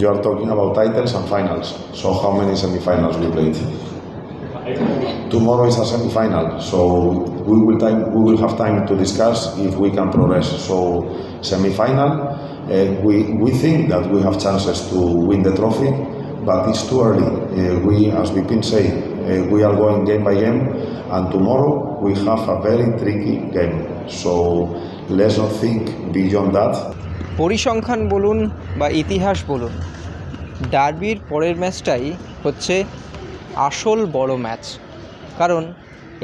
you are talking about titles and finals. So how many semi-finals we played? Tomorrow is a semi-final, so we will time we will have time to discuss if we can progress. So semi-final, uh, we we think that we have chances to win the trophy, but it's too early. Uh, we, as Vipin say, uh, we are going game by game, and tomorrow we have a very tricky game. So let's not think beyond that. পরিসংখ্যান বলুন বা ইতিহাস বলুন, ডার্বির পরের ম্যাচটাই হচ্ছে আসল বড় match. কারণ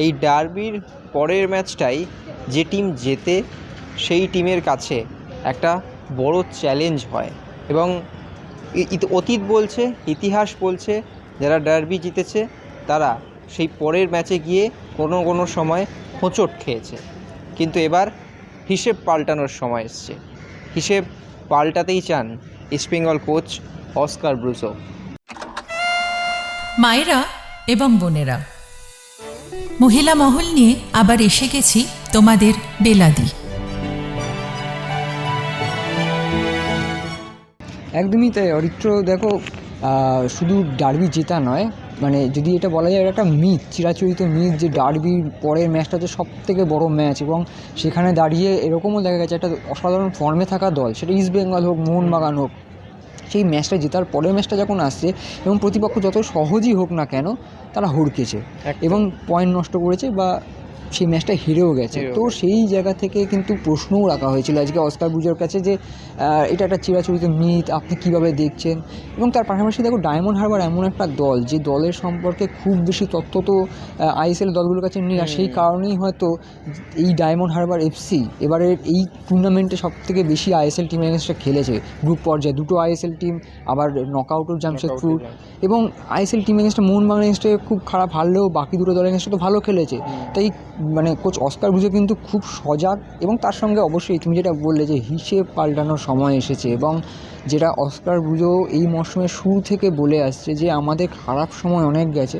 এই ডার্বির পরের ম্যাচটাই যে টিম জেতে সেই টিমের কাছে একটা বড় চ্যালেঞ্জ হয়। এবং অতীত বলছে, ইতিহাস বলছে, যারা ডার্বি জিতেছে, তারা সেই পরের ম্যাচে গিয়ে কোনো কোনো সময় হোঁচট খেয়েছে। কিন্তু এবার হিসেব পাল্টানোর সময় এসছে। হিসেব পাল্টাতেই চান ইস্টবেঙ্গল কোচ অস্কার ব্রুজো মায়েরা এবং বোনেরা মহিলা মহল নিয়ে আবার এসে গেছি তোমাদের বেলাদি। একদমই তাই অরিত্র দেখো শুধু ডার্বি জেতা নয় মানে যদি এটা বলা যায় এটা একটা মিথ চিরাচরিত মিথ যে ডার্বির পরের ম্যাচটা হচ্ছে সব থেকে বড়ো ম্যাচ এবং সেখানে দাঁড়িয়ে এরকমও দেখা গেছে একটা অসাধারণ ফর্মে থাকা দল সেটা ইস্ট বেঙ্গল হোক মোহনবাগান হোক সেই ম্যাচটা জেতার পরের ম্যাচটা যখন আসছে এবং প্রতিপক্ষ যত সহজই হোক না কেন তারা হড়কেছে এবং পয়েন্ট নষ্ট করেছে বা সেই ম্যাচটা হেরেও গেছে। তো সেই জায়গা থেকে কিন্তু প্রশ্নও রাখা হয়েছিল আজকে অস্কার বুজোর কাছে যে এটা একটা চিরাচরিত মিথ আপনি কীভাবে দেখছেন? এবং তার পাশাপাশি দেখো ডায়মন্ড হারবার এমন একটা দল যে দলের সম্পর্কে খুব বেশি তথ্য তো আইএসএল দলগুলোর কাছে নেই। আর সেই কারণেই হয়তো এই ডায়মন্ড হারবার এফসি এবারের এই টুর্নামেন্টে সব থেকে বেশি আইএসএল টিম এগেনস্টে খেলেছে। গ্রুপ পর্যায়ে দুটো আইএসএল টিম আবার নকআউটও জামশেদপুর এবং আইএসএল টিম এগেনস্টে মোহনবাগান এগেনস্টে খুব খারাপ হারলেও বাকি দুটো দলের এগেনস্টে তো ভালো খেলেছে। তাই মানে কোচ অস্কার বুঝে কিন্তু খুব সজাগ এবং তার সঙ্গে অবশ্যই তুমি যেটা বললে যে হিসেব পাল্টানোর সময় এসেছে এবং যেটা অস্কার বুঝো এই মরশুমের শুরু থেকে বলে আসছে যে আমাদের খারাপ সময় অনেক গেছে।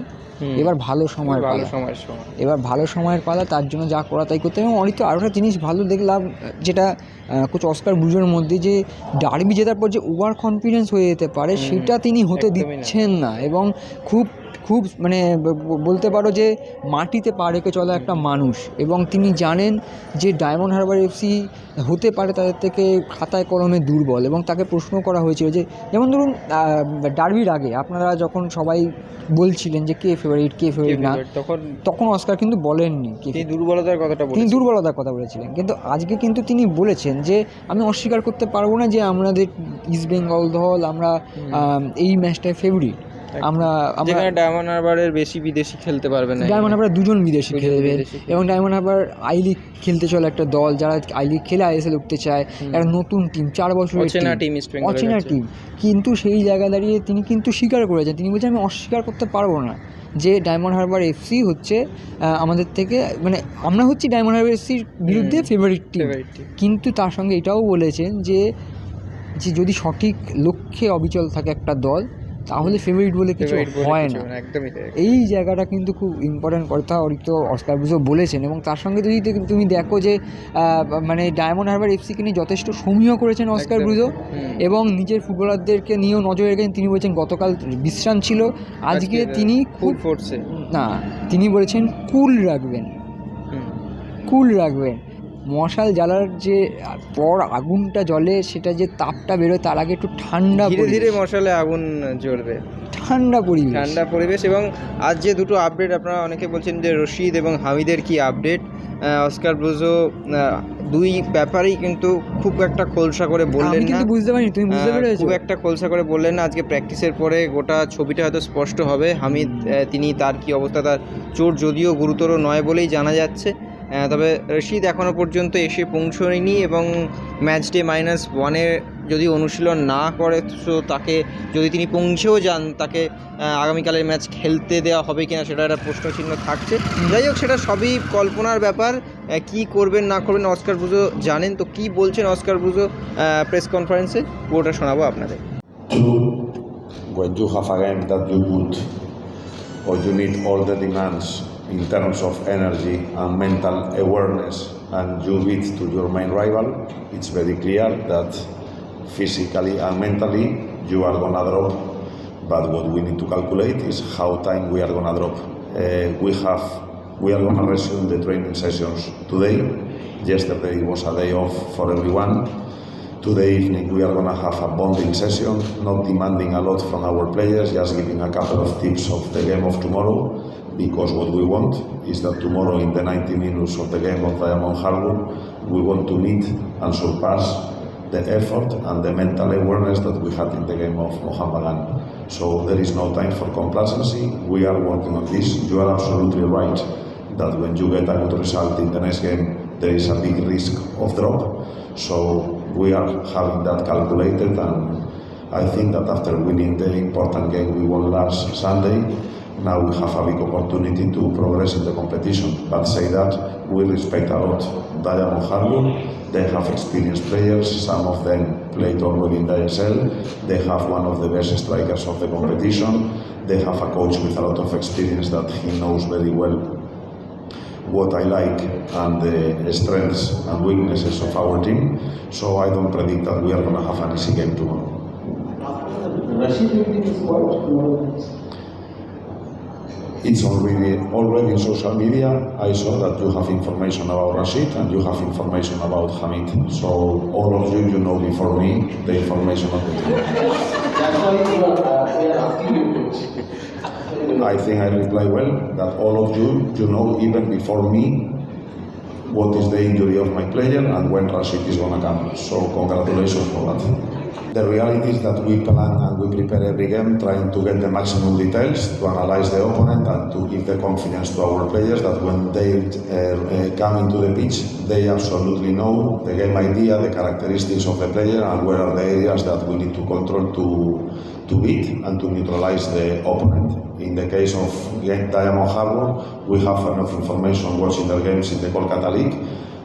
এবার ভালো সময় ভালো সময়ের সময়। এবার ভালো সময়ের পালা তার জন্য যা করা তাই করতে হবে। এবং অনেক তো আরও একটা জিনিস ভালো দেখলাম যেটা কোচ অস্কার বুজোর মধ্যে যে ডার্বি জেতার পর যে ওভার কনফিডেন্স হয়ে যেতে পারে সেটা তিনি হতে দিচ্ছেন না। এবং খুব খুব মানে বলতে পারো যে মাটিতে পা রেখে চলা একটা মানুষ। এবং তিনি জানেন যে ডায়মন্ড হারবার এফসি হতে পারে তাদের থেকে খাতায় কলমে দুর্বল। এবং তাকে প্রশ্ন করা হয়েছিল যে যেমন ধরুন ডার্বির আগে আপনারা যখন সবাই বলছিলেন যে কে ফেভারিট কে ফেভারিট না। তখন তখন অস্কার কিন্তু বলেননি তিনি দুর্বলতার কথাটা তিনি দুর্বলতার কথা বলেছিলেন। কিন্তু আজকে কিন্তু তিনি বলেছেন যে আমি অস্বীকার করতে পারব না যে আমাদের ইস্ট বেঙ্গল দল আমরা এই ম্যাচটায় ফেভারিট আমরা যেখানে ডায়মন্ড হারবারের বেশি বিদেশি খেলতে পারবে না। ডায়মন্ড হারবার দুজন বিদেশি খেলবে। এবং ডায়মন্ড হারবার আই লিগ খেলতে চলে একটা দল যারা আই লিগ খেলে আইএসএল উঠতে চায়। একটা নতুন টিম চার বছরের অচেনা team অচেনা টিম কিন্তু সেই জায়গা দাঁড়িয়ে তিনি কিন্তু স্বীকার করেছেন। তিনি বলছেন আমি অস্বীকার করতে পারব না। যে ডায়মন্ড হারবার এফসি হচ্ছে আমাদের থেকে মানে আমরা হচ্ছি ডায়মন্ড হারবার এফসির বিরুদ্ধে ফেভারিট টিম কিন্তু তার সঙ্গে এটাও বলেছেন যে যে যদি সঠিক লক্ষ্যে অবিচল থাকে একটা দল তাহলে ফেভারিট বলে কিছু হয় না। একদমই এই জায়গাটা কিন্তু খুব ইম্পর্ট্যান্ট কথা অরিত্র অস্কার বুঝো বলেছেন এবং তার সঙ্গে যদি তুমি- দেখো যে মানে ডায়মন্ড হারবার এফসিকে নিয়ে যথেষ্ট সমীহ করেছেন অস্কার। ব্রুজো এবং নিজের ফুটবলারদেরকে নিয়েও নজরে রেখেছেন। তিনি বলেছেন গতকাল বিশ্রাম ছিল আজকে তিনি খুব না তিনি বলেছেন কুল রাখবেন। কুল রাখবেন। মশাল জ্বালার যে পর আগুনটা জ্বলে সেটা যে তাপটা বেরোয় তার আগে একটু ঠান্ডা ধীরে ধীরে মশালে আগুন জ্বলবে। ঠান্ডা পরিবেশ। ঠান্ডা পরিবেশ এবং আজ যে দুটো আপডেট আপনারা অনেকে বলছেন যে রশিদ এবং হামিদের কি আপডেট অস্কার ব্রুজো দুই ব্যাপারেই কিন্তু খুব একটা খোলসা করে বললেন না। কিন্তু বুঝতে পারিনি তুমি বুঝতে পেরেছ? খুব একটা খোলসা করে বললেন না। আজকে প্র্যাকটিসের পরে গোটা ছবিটা হয়তো স্পষ্ট হবে। হামিদ তিনি তার কি অবস্থা তার চোট যদিও গুরুতর নয় বলেই জানা যাচ্ছে। তবে রশিদ এখনও পর্যন্ত এসে পৌঁছয়নি এবং ম্যাচ ডে মাইনাস ওয়ানে যদি অনুশীলন না করে তো তাকে যদি তিনি পৌঁছেও যান তাকে আগামীকালের ম্যাচ খেলতে দেওয়া হবে কিনা সেটা একটা প্রশ্নচিহ্ন থাকছে। যাই হোক সেটা সবই কল্পনার ব্যাপার কি করবেন না করবেন অস্কার বুজো জানেন। তো কি বলছেন অস্কার বুজো প্রেস কনফারেন্সে পুরোটা শোনাবো আপনাদের। Two, when you have a game that you put or you need all the demands in terms of energy and mental awareness and you beat to your main rival, it's very clear that physically and mentally you are gonna drop. But what we need to calculate is how time we are gonna drop. Uh, we have we are gonna resume the training sessions today. Yesterday was a day off for everyone. Today evening we are gonna have a bonding session, not demanding a lot from our players, just giving a couple of tips of the game of tomorrow. Because what we want is that tomorrow in the 90 minutes of the game of Diamond Harbour, we want to meet and surpass the effort and the mental awareness that we had in the game of Mohammedan. So there is no time for complacency. We are working on this. You are absolutely right that when you get a good result in the next game, there is a big risk of drop. So we are having that calculated, and I think that after winning the important game we won last Sunday, now we have a big opportunity to progress in the competition. But say that we respect a lot Diamond Harbour. They have experienced players. Some of them played already in the ISL. They have one of the best strikers of the competition. They have a coach with a lot of experience that he knows very well what I like and the strengths and weaknesses of our team. So I don't predict that we are going to have an easy game tomorrow. It's already already in social media. I saw that you have information about Rashid and you have information about Hamid. So all of you, you know before me the information of the team. I think I reply well that all of you, you know even before me what is the injury of my player and when Rashid is gonna come. So congratulations for that. The reality is that we plan and we prepare every game trying to get the maximum details to analyze the opponent and to give the confidence to our players that when they uh, uh, come into the pitch they absolutely know the game idea, the characteristics of the player and where are the areas that we need to control to, to beat and to neutralize the opponent. In the case of Diamond Harbour, we have enough information watching their games in the Kolkata League.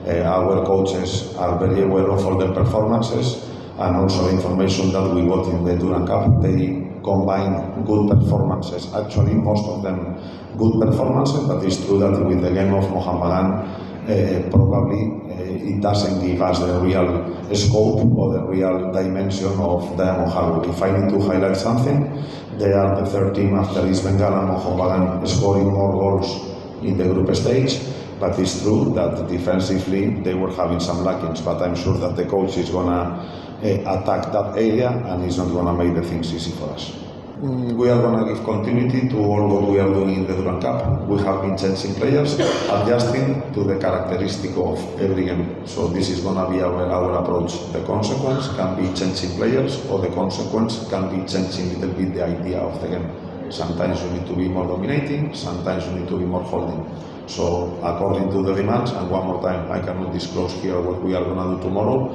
Uh, our coaches are very aware of all their performances and also information that we got in the Duran Cup. They combine good performances, actually most of them good performances, but it's true that with the game of Mohammedan, uh, probably uh, it doesn't give us the real scope or the real dimension of Diamond Harbour. If I need to highlight something, they are the third team after East Bengal and Mohammedan scoring more goals in the group stage. But it's true that defensively they were having some lackings. But I'm sure that the coach is gonna uh, attack that area and is not gonna make the things easy for us. Mm, We are going to give continuity to all what we are doing in the Duran Cup. We have been changing players, adjusting to the characteristic of every game. So this is going to be our, our approach. The consequence can be changing players, or the consequence can be changing a little bit the idea of the game. Sometimes you need to be more dominating, sometimes you need to be more holding. So according to the demands, and one more time, I cannot disclose here what we are going to do tomorrow,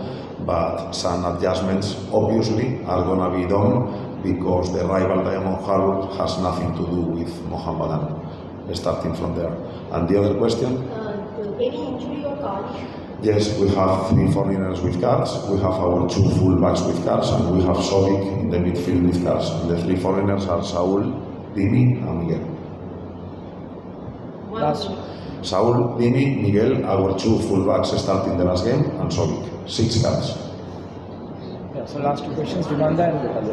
but some adjustments obviously are going to be done because the rival Diamond Harbour has nothing to do with Mohammedan, starting from there. And the other question? Uh, any injury or? Yes, we have three foreigners with cards. We have our two fullbacks with cards, and we have Sovic in the midfield with cards. And the three foreigners are Saul, Dimi, and Miguel. One Last- Saul, Dimi, Miguel, our two fullbacks starting the last game, and Sovic. Six cards. Yeah, so last two questions, Rinanda and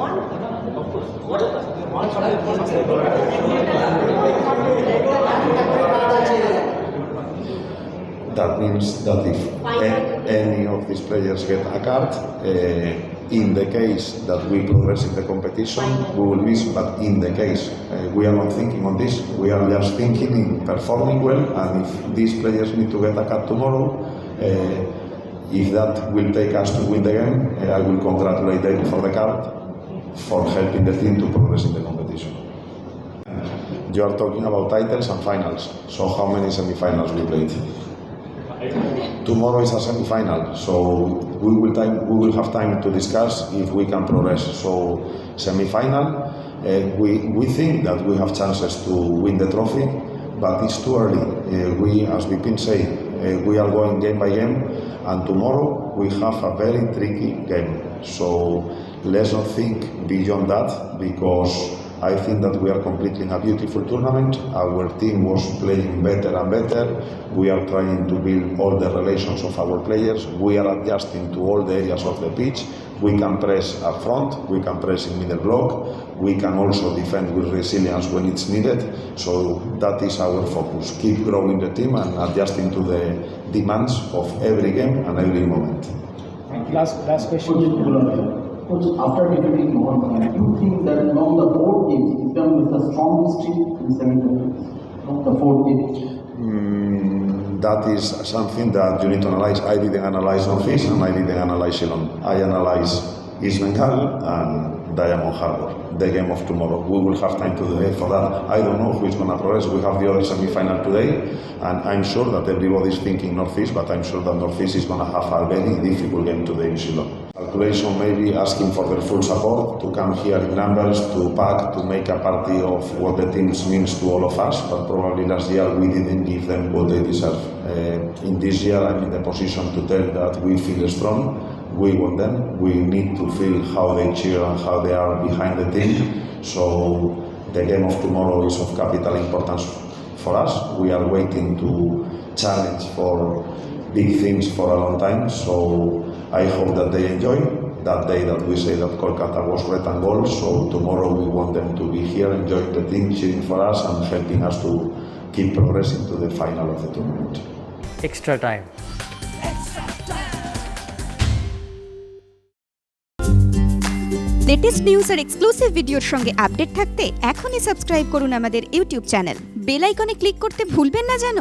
That means that if any of these players get a card, uh, in the case that we progress in the competition, we will miss. But in the case uh, we are not thinking on this, we are just thinking in performing well. And if these players need to get a card tomorrow, uh, if that will take us to win the game, uh, I will congratulate them for the card, for helping the team to progress in the competition. You are talking about titles and finals. So how many semi-finals we played? Tomorrow is a semi-final, so we will time we will have time to discuss if we can progress. So semi-final, uh, we we think that we have chances to win the trophy, but it's too early. Uh, we, as Vipin say, uh, we are going game by game, and tomorrow we have a very tricky game. So let's not think beyond that because I think that we are completing a beautiful tournament. Our team was playing better and better. We are trying to build all the relations of our players. We are adjusting to all the areas of the pitch. We can press up front, we can press in middle block, we can also defend with resilience when it's needed. So that is our focus. Keep growing the team and adjusting to the demands of every game and every moment. Last, last question. After defeating Mohan, do you think that now the fourth game is done with the strongest team in semi-finals? Now The fourth game. Mm, that is something that you need to analyze. I didn't analyze Northeast and I didn't analyze Shillong. I analyze East Bengal and Diamond Harbour, the game of tomorrow. We will have time to do it for that. I don't know who is going to progress. We have the other semi-final today, and I'm sure that everybody is thinking Northeast, but I'm sure that Northeast is going to have a very difficult game today in Shillong. Calculation maybe asking for their full support to come here in numbers, to pack, to make a party of what the teams means to all of us, but probably last year we didn't give them what they deserve. Uh, in this year, I'm in the position to tell that we feel strong, we want them, we need to feel how they cheer and how they are behind the team. So the game of tomorrow is of capital importance for us. We are waiting to challenge for big things for a long time. So I hope that they enjoy that day that we say that Kolkata was red and gold. So tomorrow we want them to be here, enjoying the team, cheering for us, and helping us to keep progressing to the final of the tournament. extra time. Latest news R exclusive ভিডিওর সঙ্গে update থাকতে এখনই subscribe করুন আমাদের YouTube channel bell আইকনে click করতে ভুলবেন না যেন